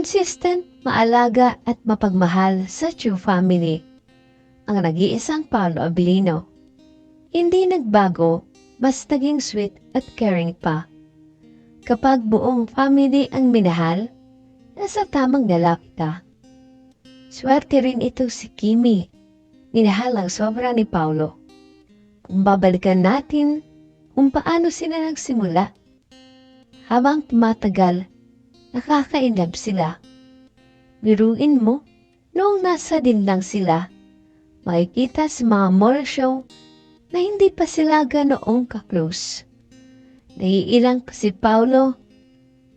Consistent, maalaga at mapagmahal sa True Family. Ang nag-iisang Paolo Abilino. Hindi nagbago, mas naging sweet at caring pa. Kapag buong family ang minahal, nasa tamang lalaki ka. Swerte rin ito si Kimi. Minahal ang sobra ni Paulo. Kung babalikan natin kung paano sila nagsimula. Habang tumatagal, nakakainlove sila. Biruin mo, noong nasa din lang sila, makikita sa mga mall show na hindi pa sila ganoong ka-close. Naiilang pa si Paulo,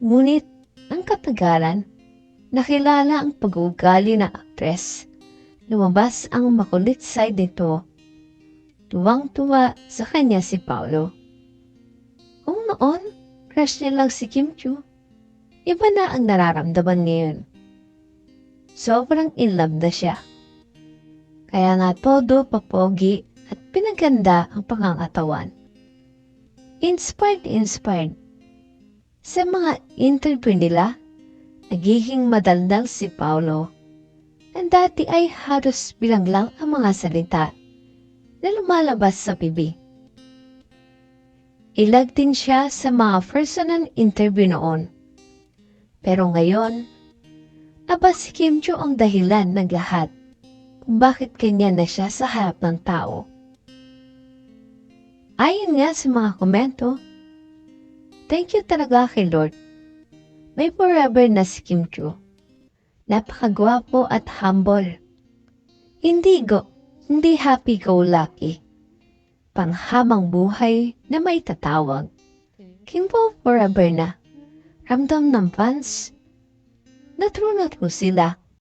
ngunit ang katagalan, nakilala ang pag-uugali na aktres. Lumabas ang makulit side nito. Tuwang-tuwa sa kanya si Paulo. Kung noon, crush niya lang si Kim Chu, iba na ang nararamdaman ngayon. Sobrang in love na siya. Kaya nga todo papogi at pinaganda ang pangangatawan. Inspired, inspired. Sa mga interview nila, nagiging madaldal si Paulo. Ang dati ay halos bilang lang ang mga salita na lumalabas sa bibig. Ilag din siya sa mga personal interview noon. Pero ngayon, aba si Kim Cho ang dahilan ng lahat kung bakit kanya na siya sa harap ng tao. Ayon nga sa mga komento, thank you talaga kay Lord. May forever na si Kim Cho. Napakagwapo at humble. Hindi go, hindi happy-go-lucky. Panghamang buhay na may tatawag. Kimbo forever na. Ramdam ng fans. Na true na true sila.